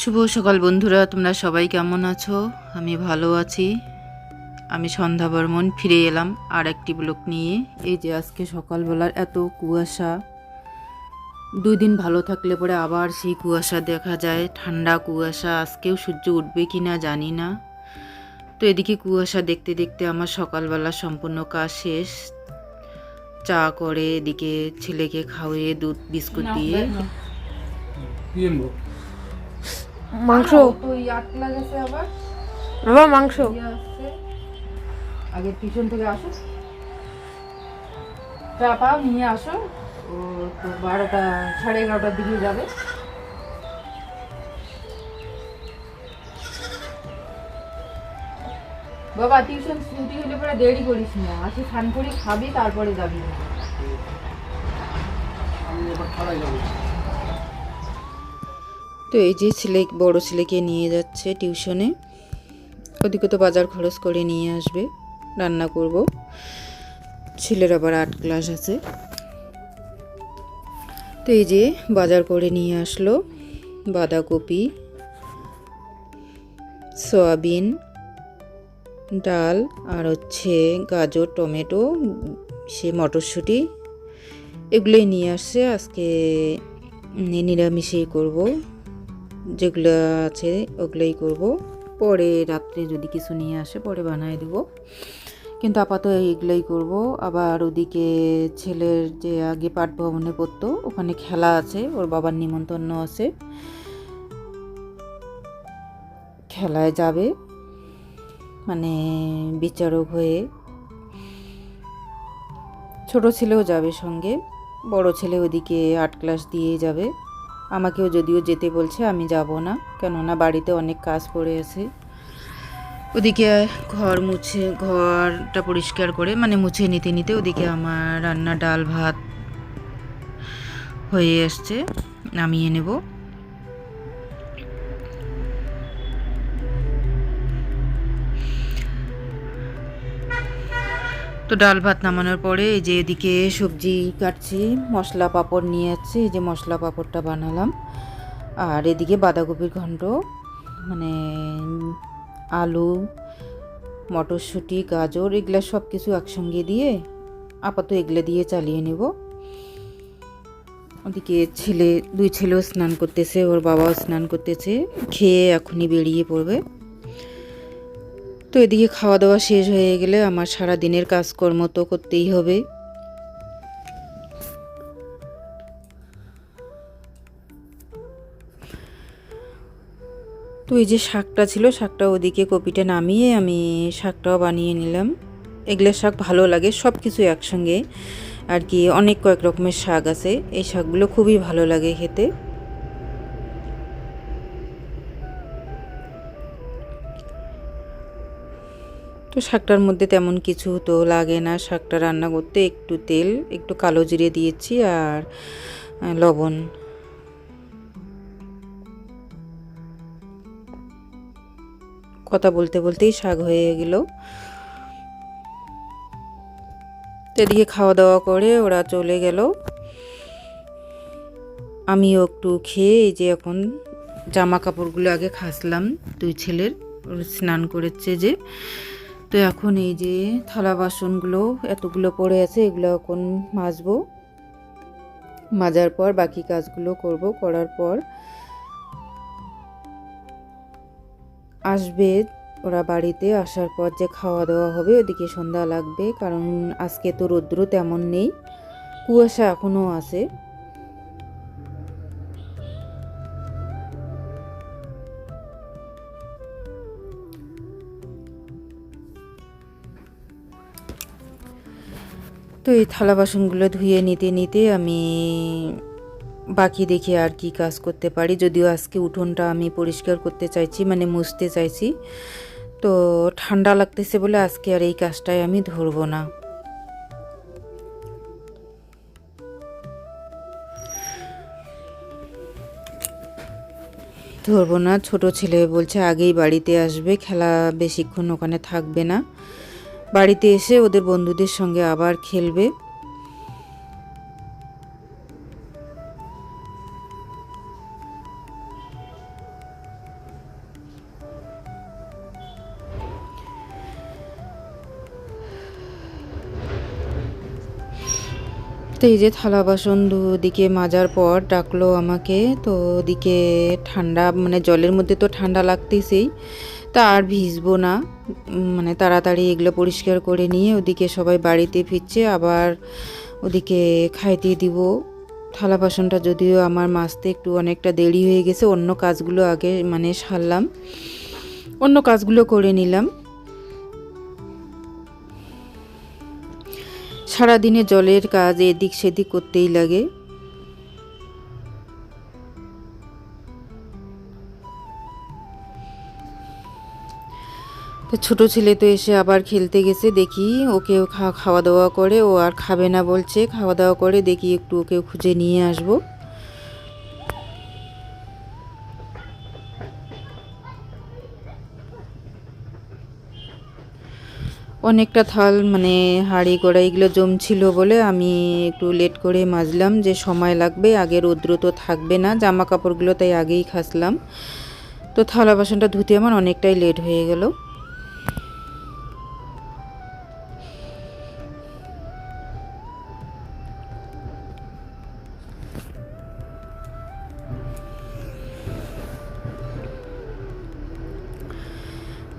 শুভ সকাল বন্ধুরা তোমরা সবাই কেমন আছো? আমি ভালো আছি। আমি সন্ধ্যা বর্মন ফিরে এলাম আর একটি ব্লক নিয়ে। এই যে আজকে সকালবেলার এত কুয়াশা। দুই দিন ভালো থাকলে পরে আবার সেই কুয়াশা দেখা যায়। ঠান্ডা কুয়াশা আজকেও সূর্য উঠবে কি না জানি না। তো এদিকে কুয়াশা দেখতে দেখতে আমার সকালবেলা সম্পূর্ণ কাজ শেষ। চা করে এদিকে ছেলেকে খাওয়িয়ে দুধ বিস্কুট দিয়ে। মাংস। ওই আটলা গেছে আবার। বাবা মাংস? আগে টিউশন থেকে আসো। পাও নিয়ে আসো। ও তো বারোটা সাড়ে এগারোটার দিকে যাবে। বাবা টিউশন ছুটি হলে পরে দেরি করিস না। আসি স্নান করি খাবি তারপরে যাবি। আমি এবার খেলায় যাব। তো এই যে ছেলে, বড় ছেলেকে নিয়ে যাচ্ছে টিউশনে। ওদিকে তো বাজার খরচ করে নিয়ে আসবে, রান্না করব। ছেলের আবার আট ক্লাস আছে। তো এই যে বাজার করে নিয়ে আসলো বাঁধাকপি, সয়াবিন, ডাল আর হচ্ছে গাজর, টমেটো, সে মটরশুঁটি, এগুলোই নিয়ে আসছে। আজকে নিরামিষেই করব। যেগুলো আছে ওগুলোই করব। পরে রাত্রে যদি কিছু নিয়ে আসে, পরে বানায় দেব। কিন্তু আপাতত এইগুলোই করব। আবার ওদিকে ছেলের যে আগে পাঠ ভবনে পড়তো, ওখানে খেলা আছে, ওর বাবার নিমন্ত্রণ আছে। খেলায় যাবে। মানে বিচারক হয়ে ছোট ছেলেও যাবে সঙ্গে, বড় ছেলে ওদিকে আট ক্লাস দিয়ে যাবে। আমাকেও যদিও যেতে বলছে, আমি যাব না। কেননা বাড়িতে অনেক কাজ পড়ে আছে। ওদিকে ঘর মুছে, ঘরটা পরিষ্কার করে মানে মুছে নিতে নিতে ওদিকে আমার রান্না, ডাল, ভাত হয়ে আসছে। নামিয়ে নেব। তো ডাল ভাত নামানোর পরে এই যে এদিকে সবজি কাটছি, মশলা পাঁপড় নিয়ে যাচ্ছি এই যে মশলা পাঁপড়টা বানালাম। আর এদিকে বাঁধাকপির ঘন্ট মানে আলু, মটরশুঁটি, গাজর, এগুলো সব কিছু একসঙ্গে দিয়ে আপাতত এগুলো দিয়ে চালিয়ে নেব। ওদিকে ছেলে, দুই ছেলেও স্নান করতেছে, ওর বাবাও স্নান করতেছে, খেয়ে এখনই বেরিয়ে পড়বে। তো এদিকে খাওয়া দাওয়া শেষ হয়ে গেলে আমার সারা দিনের কাজকর্ম তো করতেই হবে। তো এই যে শাকটা ছিল, শাকটা ওদিকে কপিটা নামিয়ে আমি শাকটাও বানিয়ে নিলাম। এগুলো শাক ভালো লাগে সব কিছু একসঙ্গে। আর কি অনেক কয়েক রকমের শাক আছে, এই শাকগুলো খুবই ভালো লাগে খেতে। তো শাকটার মধ্যে তেমন কিছু তো লাগে না। শাকটা রান্না করতে একটু তেল, একটু কালো জিরে দিয়েছি আর লবণ। কথা বলতে বলতেই শাক হয়ে গেল। এদিকে খাওয়া দাওয়া করে ওরা চলে গেল। আমিও একটু খেয়ে এই যে এখন জামা কাপড়গুলো আগে খাসলাম। দুই ছেলের স্নান করেছে যে। তো এখন এই যে থালা বাসনগুলো এতগুলো পড়ে আছে, এগুলো এখন মাজবো। মাজার পর বাকি কাজগুলো করব, করার পর আসবে ওরা বাড়িতে, আসার পর যে খাওয়া দাওয়া হবে ওদিকে সন্ধ্যা লাগবে, কারণ আজকে তো রৌদ্র তেমন নেই। কুয়াশা এখনও আছে। তো এই থালা বাসনগুলো ধুয়ে নিতে নিতে আমি বাকি দেখি আর কি কাজ করতে পারি। যদিও আজকে উঠোনটা আমি পরিষ্কার করতে চাইছি মানে মুছতে চাইছি। তো ঠান্ডা লাগতেছে বলে আজকে আর এই কাজটাই আমি ধরবো না। ধরবো না। ছোট ছেলে বলছে আগেই বাড়িতে আসবে, খেলা বেশিক্ষণ ওখানে থাকবে না। বাড়িতে এসে ওদের বন্ধুদের সঙ্গে আবার খেলবে। তো এই যে থালা বাসন দুদিকে মাজার পর ডাকলো আমাকে, তো ওদিকে ঠান্ডা মানে জলের মধ্যে তো ঠান্ডা লাগতেছেই। তা আর ভিজবো না। মানে তাড়াতাড়ি এগুলো পরিষ্কার করে নিয়ে ওদিকে সবাই বাড়িতে ফিরছে, আবার ওদিকে খাইতে দিব। থালা বাসনটা যদিও আমার মাজতে একটু অনেকটা দেরি হয়ে গেছে, অন্য কাজগুলো আগে মানে সারলাম, অন্য কাজগুলো করে নিলাম। সারাদিনে জলের কাজ এদিক সেদিক করতেই লাগে। তো ছোট ছেলে তো এসে আবার খেলতে গেছে, দেখি ওকে খাওয়া দাওয়া করে, ও আর খাবে না বলছে খাওয়া দাওয়া করে দেখি একটু ওকে খুঁজে নিয়ে আসব। অনেকটা থাল মানে হাঁড়ি কড়াই এগুলো জমছিল বলে আমি একটু লেট করে মাজলাম যে সময় লাগবে, আগে রৌদ্র তো থাকবে না, জামা কাপড়গুলো তাই আগেই খাসলাম। তো থালা বাসনটা ধুতে আমার অনেকটাই লেট হয়ে গেল।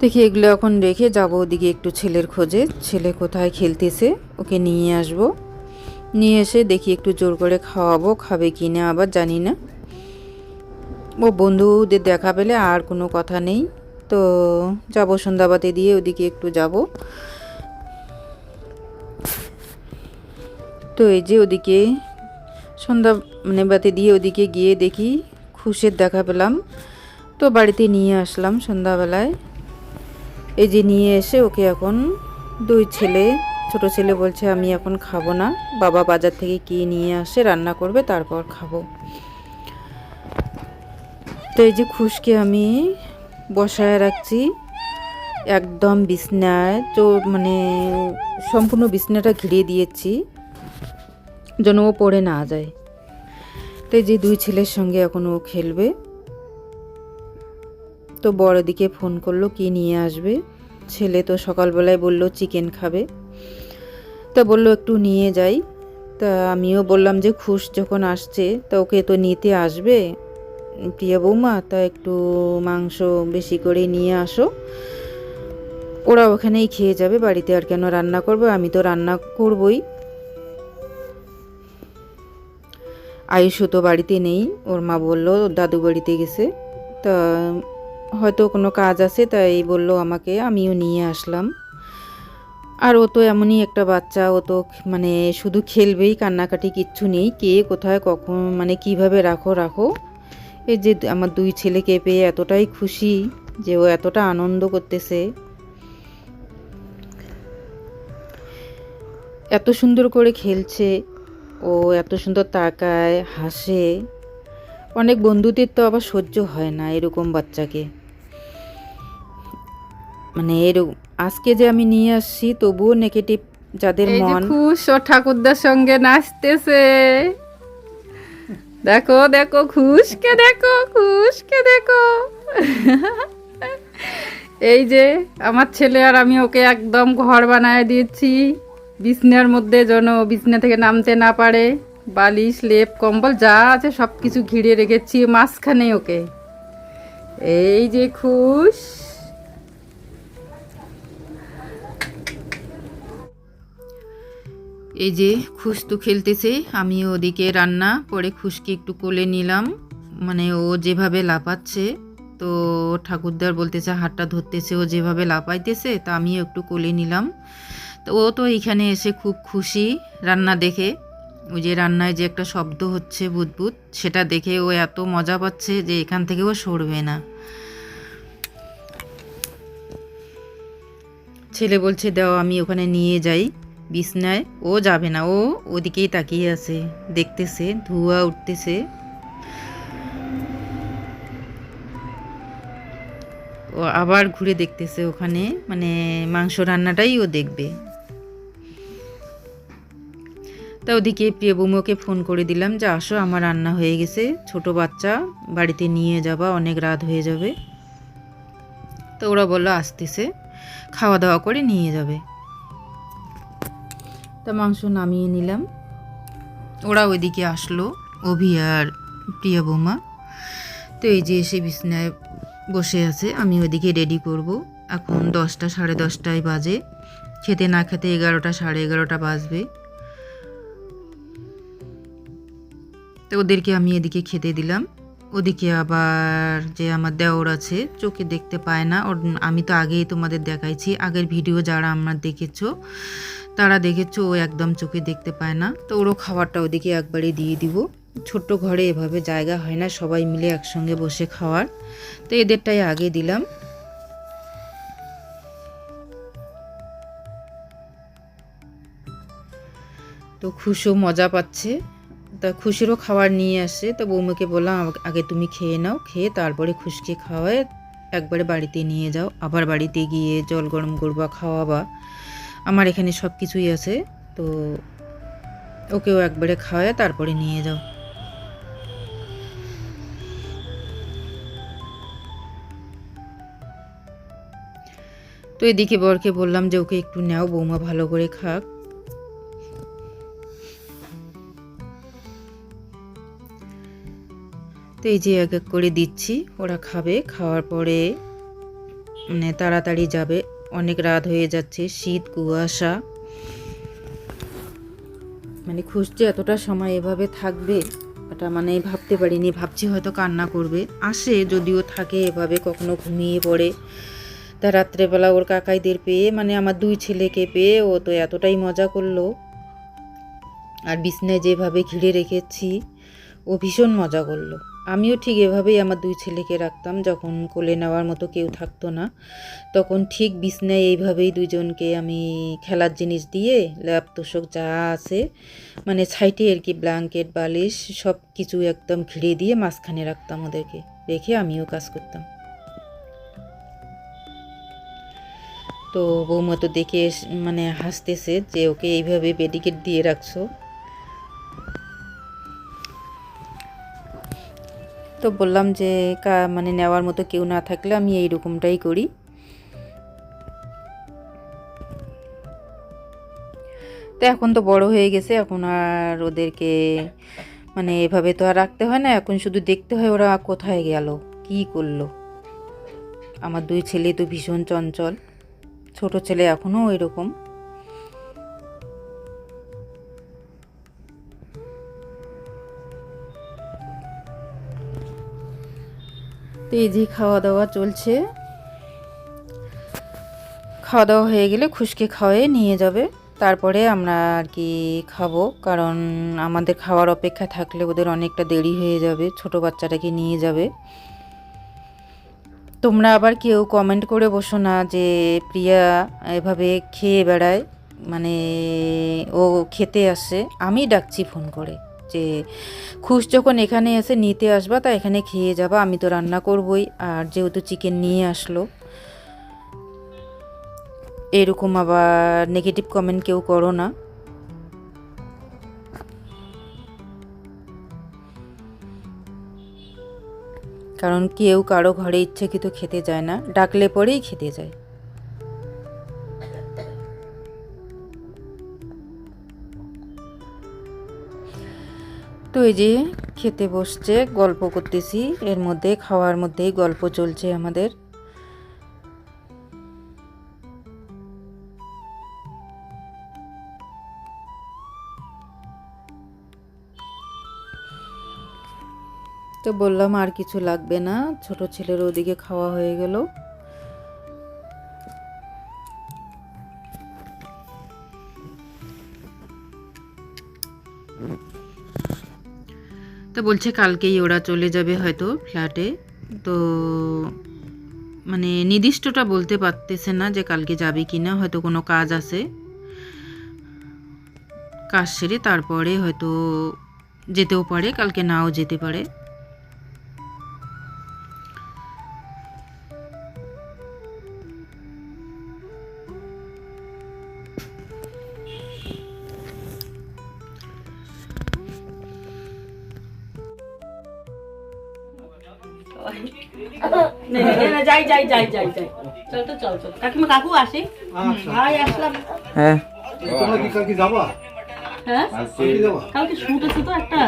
দেখি এগুলো এখন রেখে যাব ওদিকে একটু ছেলের খোঁজে। ছেলে কোথায় খেলতেছে? ওকে নিয়ে আসব। নিয়ে এসে দেখি একটু জোর করে খাওয়াবো, খাবে কি না আবার জানি না। ও বন্ধুদের দেখা পেলে আর কোনো কথা নেই। তো যাব সন্ধ্যাবাতি দিয়ে ওদিকে একটু যাব। তো এই যে ওদিকে সন্ধ্যা মানে বাতি দিয়ে ওদিকে গিয়ে দেখি খুশের দেখা পেলাম। তো বাড়িতে নিয়ে আসলাম সন্ধ্যাবেলায়। এই যে নিয়ে এসে ওকে এখন দুই ছেলে, ছোট ছেলে বলছে, আমি এখন খাব না। বাবা বাজার থেকে কি নিয়ে আসে, রান্না করবে, তারপর খাব। তো এই যে খুশকে আমি বসায় রাখছি। একদম বিছনায়, তো মানে সম্পূর্ণ বিছনাটা ঘিরে দিয়েছি, যেন ও পড়ে না যায়। তো এই যে দুই ছেলের সঙ্গে এখন ও খেলবে। তো বড় দিকে ফোন করল, কি নিয়ে আসবে? ছেলে তো সকালবেলায় বলল, চিকেন খাবে। তা বলল, একটু নিয়ে যাই। তা আমিও বললাম যে, খুশ যখন আসছে, তা ওকে তো নিতে আসবে? প্রিয়া বৌমা, তা একটু মাংস বেশি করে নিয়ে আসো। ওরা ওখানেই খেয়ে যাবে, বাড়িতে আর কেন রান্না করবে? আমি তো রান্না করবই। আয়ুষও তো বাড়িতে নেই। ওর মা বলল, দাদু বাড়িতে গেছে। তা হয়তো কোনো কাজ আছে, তাই বলল আমাকে, আমিও নিয়ে আসলাম। আর ও তো এমনই একটা বাচ্চা, ও তো মানে শুধু খেলবেই, কান্নাকাটি কিচ্ছু নেই, কে কোথায় কখন মানে কীভাবে রাখো রাখো। এই যে আমার দুই ছেলেকে পেয়ে এতটাই খুশি যে ও এতটা আনন্দ করতেছে। এত সুন্দর করে খেলছে, ও এত সুন্দর তাকায়, হাসে। অনেক বন্ধুদের তো আবার সহ্য হয় না এরকম বাচ্চাকে। মানে এরকম। আজকে যে আমি নিয়ে আসছি তবুও নেগেটিভ যাদের মন। খুশ ঠাকুরদার সঙ্গে নাচতেছে। দেখো দেখো খুশকে দেখো খুশকে দেখো। এই যে আমার ছেলে আর আমি ওকে একদম ঘর বানায় দিয়েছি বিছনার মধ্যে যেন বিছনা থেকে নামতে না পারে। বালিশ লেপ কম্বল যা আছে সব কিছু ঘিরে রেখেছি মাঝখানে ওকে। এই যে খুশ। এই যে খুশ তো খেলতেছে, আমি ওদিকে রান্না করে খুশকে একটু কোলে নিলাম। মানে ও যেভাবে লাপাচ্ছে তো ঠাকুরদার বলতেছে হাতটা ধরতেছে, ও যেভাবে লাপাইতেছে তা আমিও একটু কোলে নিলাম। তো ও তো এইখানে এসে খুব খুশি রান্না দেখে। ওই যে রান্নায় যে একটা শব্দ হচ্ছে বুদবুদ, সেটা দেখে ও এত মজা পাচ্ছে যে এখান থেকে ও সরবে না। ছেলে বলছে, দাও, আমি ওখানে নিয়ে যাই। বিছনায়। ও যাবে না, ও ওদিকেই তাকিয়ে আছে, দেখতেছে, ধোঁয়া উঠতেছে। ও আবার ঘুরে দেখতেছে ওখানে মানে মাংস রান্নাটাই ও দেখবে। তা ওদিকে প্রিয় বৌমকে ফোন করে দিলাম যে, আসো, আমার রান্না হয়ে গেছে, ছোট বাচ্চা, বাড়িতে নিয়ে যাবা, অনেক রাত হয়ে যাবে। তো ওরা বলল, আসতেছে, খাওয়া দাওয়া করে নিয়ে যাবে। তা মাংস নামিয়ে নিলাম। ওরা ওইদিকে আসলো, অভি আর প্রিয়া বৌমা। তো এই যে এসে বিছনায় বসে আছে, আমি ওইদিকে রেডি করব। এখন দশটা, সাড়ে দশটায় বাজে। খেতে না খেতে এগারোটা, সাড়ে এগারোটা বাজবে। তো ওদেরকে আমি এদিকে খেতে দিলাম। ওদিকে আবার যে আমার দেওর আছে, চোখে দেখতে পায় না। আমি তো আগেই তোমাদের দেখাইছি। আগের ভিডিও যারা আমার দেখেছ তারা দেখেছ, ও একদম চোখে দেখতে পায় না। তো ওরও খাবারটা ওদিকে একবারে দিয়ে দিব। ছোট্ট ঘরে এভাবে জায়গা হয় না, সবাই মিলে একসঙ্গে বসে খাওয়ার। তো এদেরটাই আগে দিলাম। তো খুশও মজা পাচ্ছে। তা খুশিরও খাবার নিয়ে আসে। তো বৌমাকে বললাম, আগে তুমি খেয়ে নাও, খেয়ে তারপরে খুশকে খাওয়ায় একবারে বাড়িতে নিয়ে যাও। আবার বাড়িতে গিয়ে জল গরম করবা, খাওয়াবা। আমার এখানে সব কিছুই আছে, তো ওকেও একবারে খাওয়ায়, তারপরে নিয়ে যাও। তো এদিকে বরকে বললাম যে ওকে একটু নাও, বৌমা ভালো করে খাক। তো এই যে এক এক করে দিচ্ছি, ওরা খাবে, খাওয়ার পরে মানে তাড়াতাড়ি যাবে। অনেক রাত হয়ে যাচ্ছে, শীত, কুয়াশা। মানে খুঁজছে এতটা সময় এভাবে থাকবে, এটা মানে ভাবতে পারিনি, ভাবছি হয়তো কান্না করবে। আসে, যদিও থাকে এভাবে, কখনো ঘুমিয়ে পড়ে। তা রাত্রেবেলা ওর কাকাইদের পেয়ে মানে আমার দুই ছেলেকে পেয়ে, ও তো এতটাই মজা করল। আর বিছনায় যেভাবে ঘিরে রেখেছি, ও ভীষণ মজা করল। আমিও ঠিক এভাবেই আমার দুই ছেলেকে রাখতাম, যখন কোলে নেওয়ার মতো কেউ থাকতো না। তখন ঠিক বিছনায় এইভাবেই দুজনকে আমি খেলার জিনিস দিয়ে, ল্যাপ, তোষক যা আছে মানে সাইটে আর কি ব্ল্যাঙ্কেট, বালিশ সব কিছু একদম ঘিরে দিয়ে মাঝখানে রাখতাম ওদেরকে, রেখে আমিও কাজ করতাম। তো বৌমা তো দেখে মানে হাসতেছে যে ওকে এইভাবে বেডিকেট দিয়ে রাখছো। তো বললাম যে মানে নেওয়ার মতো কেউ না থাকলে আমি এই রকমটাই করি। তো এখন তো বড় হয়ে গেছে, এখন আর ওদেরকে মানে এভাবে তো আর রাখতে হয় না, এখন শুধু দেখতে হয় ওরা কোথায় গেল, কি করল। আমার দুই ছেলে তো ভীষণ চঞ্চল, ছোট ছেলে এখনও ওই তো খাওয়া দাওয়া চলছে। খাওয়া দাওয়া হয়ে গেলে খুশকে খাওয়াই নিয়ে যাবে। তারপরে আমরা আর কি খাব, কারণ আমাদের খাওয়ার অপেক্ষা থাকলে ওদের অনেকটা দেরি হয়ে যাবে, ছোট বাচ্চাটাকে নিয়ে যাবে। তোমরা আবার কেউ কমেন্ট করে বসো না যে প্রিয়া এভাবে খেয়ে বেড়ায় মানে ও খেতে আসে, আমি ডাকছি ফোন করে। যে খুশ যখন এখানে এসে নিতে আসবা, তা এখানে খেয়ে যাবা, আমি তো রান্না করবই। আর যেহেতু চিকেন নিয়ে আসলো, এরকম আবার নেগেটিভ কমেন্ট কেউ করো না। কারণ কেউ কারও ঘরে ইচ্ছাকৃত খেতে যায় না, ডাকলে পরেই খেতে যায়। তো এই যে খেতে বসছে, গল্প করতেছি। এর মধ্যে, খাওয়ার মধ্যেই গল্প চলছে আমাদের। তো বললাম, আর কিছু লাগবে না। ছোট ছেলের ওদিকে খাওয়া হয়ে গেল। তো বলছে কালকেই ওরা চলে যাবে হয়তো ফ্ল্যাটে। তো মানে নির্দিষ্টটা বলতে পারতেছে না যে কালকে যাবে কি না হয়তো কোনো কাজ আছে। কাজ সেরে তারপরে হয়তো যেতেও পারে, কালকে নাও যেতে পারে। যাই যাই যাই যাই যাই। চল তো চল চল। কাকিমা কাকু আসে? ভাই আসলাম। তোমরা কি কালকে যাবা? হ্যাঁ? কালকে শুট আছে তো একটা।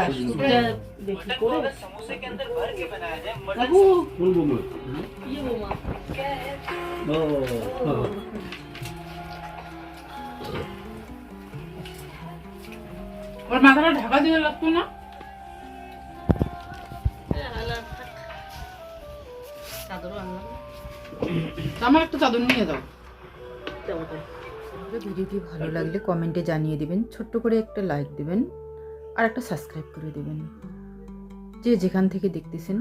দেখি করে বাবু কোন বোমা? ইয়ে বৌমা। ও। ওর মাথাটা ঢাকা দিয়ে লাগতো না? আমার একটা চাদর নিয়ে দাও ভিডিওটি ভালো লাগলে কমেন্টে জানিয়ে দিবেন, ছোট্ট করে একটা লাইক দিবেন, আর একটা সাবস্ক্রাইব করে দিবেন। যে যেখান থেকে দেখতেছেন,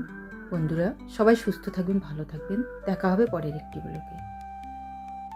বন্ধুরা, সবাই সুস্থ থাকবেন, ভালো থাকবেন। দেখা হবে পরের একটি ব্লগে